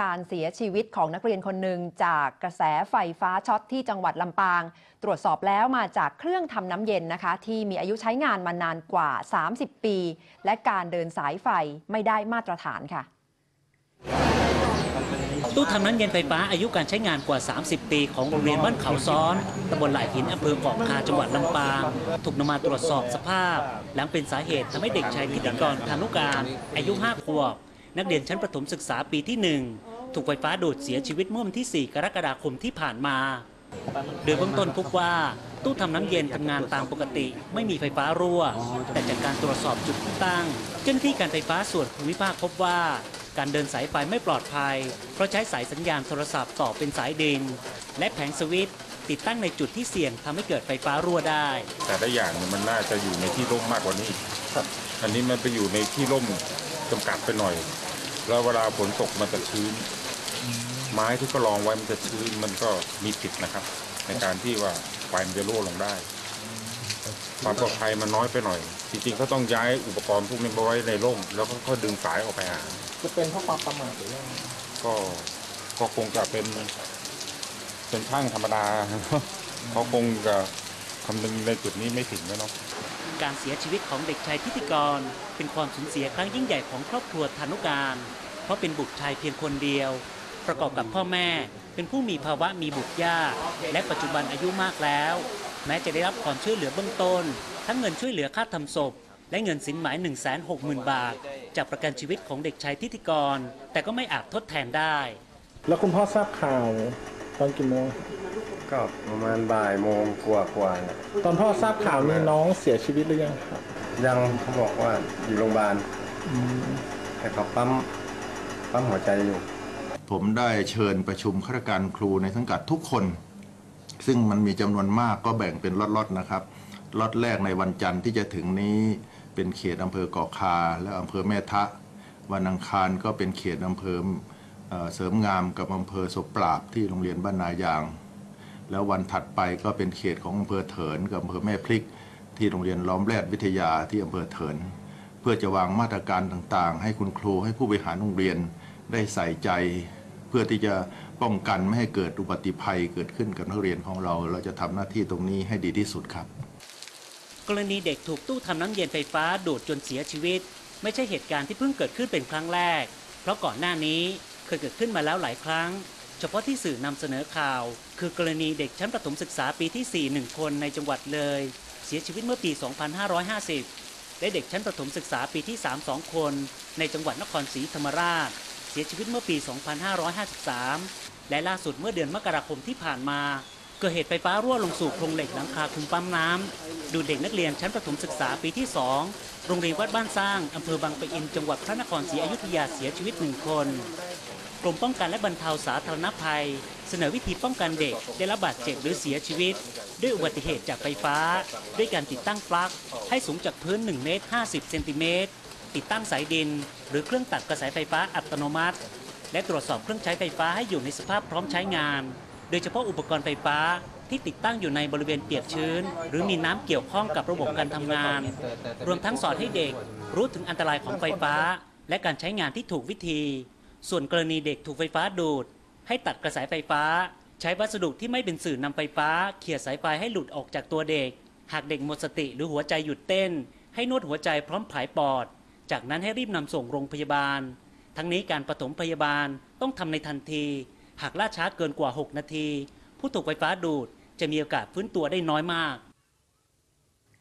การเสียชีวิตของนักเรียนคนหนึ่งจากกระแสไฟฟ้าช็อตที่จังหวัดลำปาง ตรวจสอบแล้วมาจากเครื่องทำน้ำเย็นนะคะ ที่มีอายุใช้งานมานานกว่า 30 ปี และการเดินสายไฟไม่ได้มาตรฐานค่ะตู้ทำน้ำเย็นไฟฟ้าอายุการใช้งานกว่า 30 ปีของโรงเรียนบ้านเขาซ้อนตำบลหลายหินอำเภอเกาะคาจังหวัดลำปาง ถูกนำมาตรวจสอบสภาพ หลังเป็นสาเหตุทำให้เด็กชายพิธีกรธานุการ อายุ 5 ขวบ นักเรียนชั้นประถมศึกษาปีที่ 1 ถูกไฟฟ้าดูดเสียชีวิตเมื่อวันที่ 4 กรกฎาคมที่ผ่านมา โดยเบื้องต้นพบว่าตู้ทำน้ำเย็นทำงานตามปกติ ไม่มีไฟฟ้ารั่ว แต่จากการตรวจสอบจุดที่ตั้ง เจ้าหน้าที่การไฟฟ้าส่วนภูมิภาคพบว่า การเดินสายไฟไม่ปลอดภัย เพราะใช้สายสัญญาณโทรศัพท์ต่อเป็นสายดิน และแผงสวิตติดตั้งในจุดที่เสี่ยงทำให้เกิดไฟฟ้ารั่วได้ แต่ละอย่างมันน่าจะอยู่ในที่ร่มมากกว่านี้ อันนี้มันไปอยู่ในที่ร่มจำกัดไปหน่อย แล้วเวลาฝนตกมันจะชื้น ไม้ที่ก็รองไว้มันจะชื้นมันก็มีสิทธิ์นะครับ ในการที่ว่าไฟมันจะรั่วลงได้ ความปลอดภัยมันน้อยไปหน่อย จริงๆเขาต้องย้ายอุปกรณ์พวกนี้มาไว้ในร่ม แล้วก็ค่อยดึงสายออกไปหาจะเป็นเพราะความประมาทหรือว่าก็ก็คงจะเป็น เป็นช่างธรรมดาเขาคงจะคำนึงในจุดนี้ไม่ถึงนะเนาะ การเสียชีวิตของเด็กชายพิธีกร เป็นความสูญเสียครั้งยิ่งใหญ่ของครอบครัวธานุการ เพราะเป็นบุตรชายเพียงคนเดียว ประกอบกับพ่อแม่เป็นผู้มีภาวะมีบุตรยากและปัจจุบันอายุมากแล้ว แม้จะได้รับความช่วยเหลือเบื้องต้น ทั้งเงินช่วยเหลือค่าทำศพ และเงินสินหมาย 1 6 0 0 0 0 บาท จากประกันชีวิตของเด็กชายทิติกร แต่ก็ไม่อาจทดแทนได้ แล้วคุณพ่อทราบข่าว ตอนกี่โมง ก็ประมาณบ่ายโมงกว่ากว่าๆเนี่ยตอนพ่อทราบข่าวนี่น้องเสียชีวิตหรือยังครับยังเขาบอกว่าอยู่โรงพยาบาลแต่เขาปั๊มปั๊มหัวใจอยู่ ผมได้เชิญประชุมข้าราชการครูในสังกัดทุกคน ซึ่งมันมีจำนวนมากก็แบ่งเป็นล็อตๆนะครับล็อตแรกในวันจันทร์ที่จะถึงนี้เป็นเขตอำเภอเกาะคาและอำเภอแม่ทะ วันอังคารก็เป็นเขตอำเภอ เสริมงามกับอำเภอศพปราบที่โรงเรียนบ้านนายาง แล้ววันถัดไปก็เป็นเขตของอำเภอเถินกับอำเภอแม่พริก ที่โรงเรียนล้อมแรดวิทยาที่อำเภอเถิน เพื่อจะวางมาตรการต่างๆ ให้คุณครูให้ผู้บริหารโรงเรียนได้ใส่ใจ เพื่อที่จะป้องกันไม่ให้เกิดอุบัติภัยเกิดขึ้นกับนักเรียนของเรา เราจะทำหน้าที่ตรงนี้ให้ดีที่สุดครับ กรณีเด็กถูกตู้ทำน้ำเย็นไฟฟ้าดูดจนเสียชีวิต ไม่ใช่เหตุการณ์ที่เพิ่งเกิดขึ้นเป็นครั้งแรก เพราะก่อนหน้านี้ เคยเกิดขึ้นมาแล้วหลายครั้ง เฉพาะที่สื่อนำเสนอข่าว คือกรณีเด็กชั้นประถมศึกษาปีที่ 4 1 คนในจังหวัดเลย เสียชีวิตเมื่อปี 2550 และเด็กชั้นประถมศึกษาปีที่ 3 2 คน ในจังหวัดนครศรีธรรมราช เสียชีวิตเมื่อปี 2553 และล่าสุดเมื่อเดือนมกราคมที่ผ่านมาเกิดเหตุไฟฟ้ารั่วลงสู่โครงเหล็กหลังคาคุมปั๊มน้ำดูเด็กนักเรียนชั้นประถมศึกษาปีที่ 2 โรงเรียนวัดบ้านสร้างอำเภอบางปะอิน จังหวัดพระนครศรีอยุธยาเสียชีวิตหนึ่งคน กรมป้องกันและบรรเทาสาธารณภัย เสนอวิธีป้องกันเด็กได้รับบาดเจ็บหรือเสียชีวิต ด้วยอุบัติเหตุจากไฟฟ้า ด้วยการติดตั้งปลั๊กให้สูงจากพื้น 1 เมตร 50 เซนติเมตร ติดตั้งสายดิน หรือเครื่องตัดกระแสไฟฟ้าอัตโนมัติ และตรวจสอบเครื่องใช้ไฟฟ้าให้อยู่ในสภาพพร้อมใช้งาน โดยเฉพาะอุปกรณ์ไฟฟ้าที่ติดตั้งอยู่ในบริเวณเปียกชื้น หรือมีน้ำเกี่ยวข้องกับระบบการทำงาน รวมทั้งสอนให้เด็กรู้ถึงอันตรายของไฟฟ้า และการใช้งานที่ถูกวิธี ส่วนกรณีเด็กถูกไฟฟ้าดูด ให้ตัดกระแสไฟฟ้า ใช้วัสดุที่ไม่เป็นสื่อนำไฟฟ้า เขี่ยสายไฟให้หลุดออกจากตัวเด็ก หากเด็กหมดสติหรือหัวใจหยุดเต้น ให้นวดหัวใจพร้อมผายปอด จากนั้นให้รีบนำส่งโรงพยาบาล ทั้งนี้การปฐมพยาบาลต้องทำในทันที หากล่าช้าเกินกว่า 6 นาที ผู้ถูกไฟฟ้าดูดจะมีโอกาสฟื้นตัวได้น้อยมาก